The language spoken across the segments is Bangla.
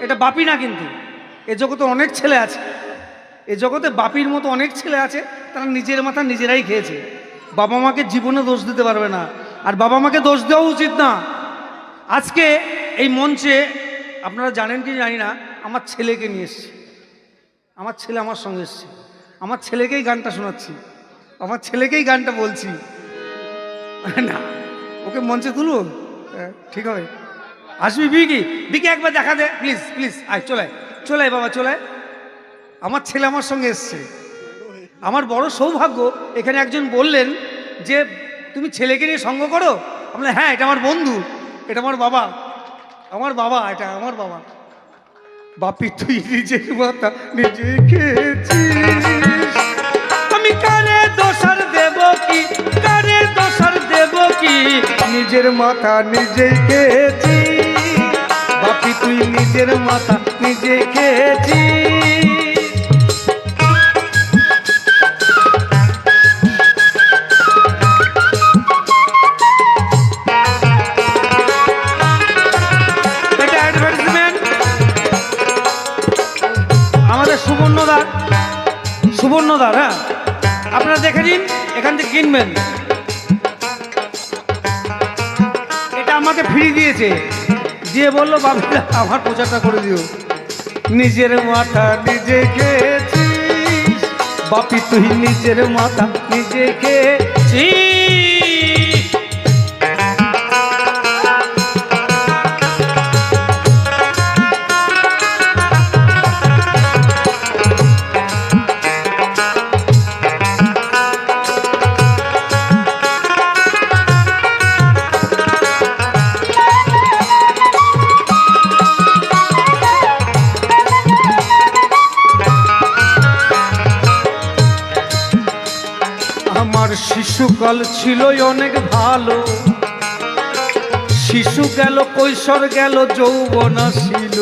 এটা বাপি না কিন্তু। এ জগতে অনেক ছেলে আছে। এ জগতে বাপির মতো অনেক ছেলে আছে, তারা নিজের মাথা নিজেরাই খেয়েছে। বাবা মাকে জীবনে দোষ দিতে পারবে না। আর বাবা মাকে দোষ দেওয়া উচিত না। আজকে এই মঞ্চে আপনারা জানেন কি জানি না, আমার ছেলেকে নিয়ে এসছি। আমার ছেলে আমার সঙ্গে এসছে। আমার ছেলেকেই গানটা শোনাচ্ছি। আমার ছেলেকেই গানটা বলছি। না ওকে মঞ্চে হ্যাঁ, ঠিক হবে। আসবি বিকি বিকি একবার দেখা দে প্লিজ প্লিজ আয় চলে। চলে বাবা চলে। আমার ছেলে আমার সঙ্গে এসছে। আমার বড় সৌভাগ্য এখানে একজন বললেন যে তুমি ছেলেকে নিয়ে সঙ্গ করো? আমরা হ্যাঁ এটা আমার বন্ধু এটা আমার বাবা আমার বাবা এটা আমার বাবা। বাপি তুই নিজের মাথা নিজে খেয়েছিস। নিজের মাথা নিজে খেয়েছি। বাপি, তুই নিজের মাথা নিজে খেয়েছি। আমাদের সুবর্ণদার। সুবর্ণদার হ্যাঁ? আপনারা দেখে নিন, এখান থেকে কিনবেন। আমাকে ফিরে দিয়েছে। দিয়ে বলল বাবুরা আমার প্রচারটা করে দিও। নিজের মাথা নিজে খেয়েছিস। বাপি, তুই নিজের মাথা নিজে খেয়েছিস। আমার শিশুকাল ছিল অনেক ভালো। শিশু গেল, কৈশোর গেল, যৌবন ছিল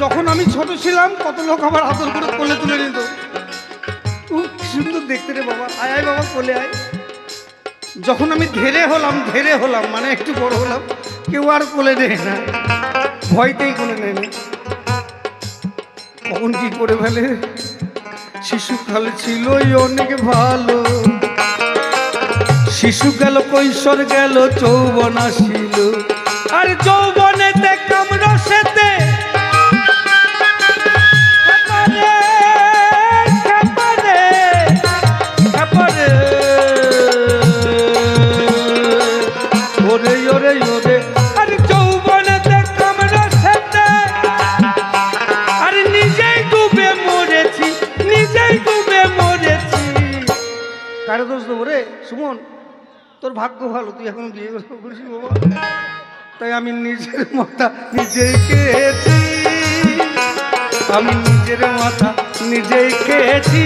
যখন আমি ছোট ছিলাম, কত লোক আমার আদর করে কোলে তুলে নিত। সুন্দর দেখতে রে বাবা। আয় আয় বাবা, কোলে আয়। যখন আমি ধেরে হলাম ধেরে হলাম মানে একটু বড় হলাম, কেউ আর কোলে নেয় না। ভয়তেই কোলে নেয় না। কখন কি করে ফেলে? শিশুকাল ছিলই অনেক ভালো। শিশু গেল কৈশোর গেল যৌবন আসিল। আর যৌবনেতে কারে দোষ দেবো রে? সুমন, তোর ভাগ্য ভালো, তুই এখন বিয়ে করছিস বাবা। তাই আমি নিজের মাথা নিজেই খেয়েছি। আমি নিজের মাথা নিজেই খেয়েছি।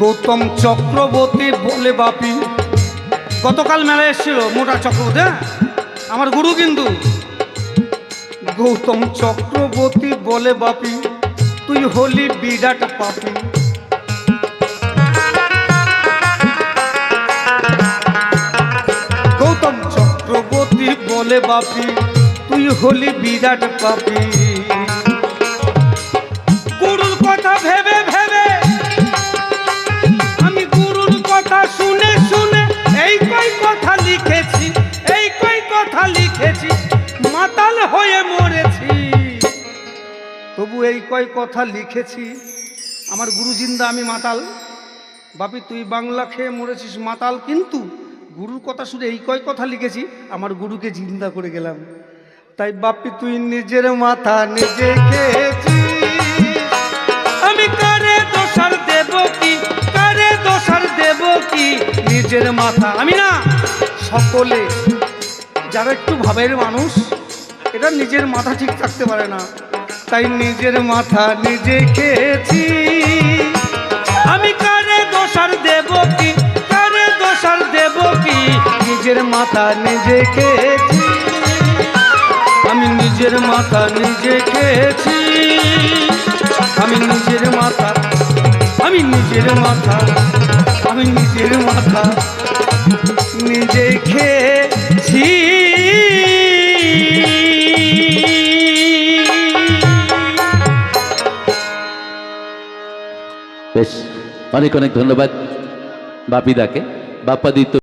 গৌতম চক্রবর্তী বলে বাপি। গতকাল মেলায় এসেছিল মোটা চক্রবর্তী হ্যাঁ? আমার গুরু কিন্তু। গৌতম চক্রবর্তী বলে বাপি, তুই হলি বিরাট পাপি। গৌতম চক্রবর্তী বলে বাপি, তুই হলি বিরাট পাপি। কয় কথা লিখেছি। আমার গুরু জিন্দা আমি মাতাল। বাপি, তুই বাংলা খেয়ে মরেছিস, মাতাল কিন্তু গুরুর কথা শুনে এই কয় কথা লিখেছি, আমার গুরুকে জিন্দা করে গেলাম। তাই বাপি, তুই নিজের মাথা নিজে খেয়েছিস। আমি কারে দোষার দেব কি? কারে দোষার দেব কি? নিজের মাথা। আমি না, সকলে, যারা একটু ভাবের মানুষ এটা নিজের মাথা ঠিক থাকতে পারে না। তাই নিজের মাথা নিজে খেয়েছি। আমি কারে দোষার দেব কি? কারে দোষার দেব কি? নিজের মাথা নিজে খেয়েছি। আমি নিজের মাথা নিজে খেয়েছি। আমি নিজের মাথা, আমি নিজের মাথা, আমি নিজের মাথা অনেক অনেক ধন্যবাদ বাপিদাকে। বাপ্পাদিত্য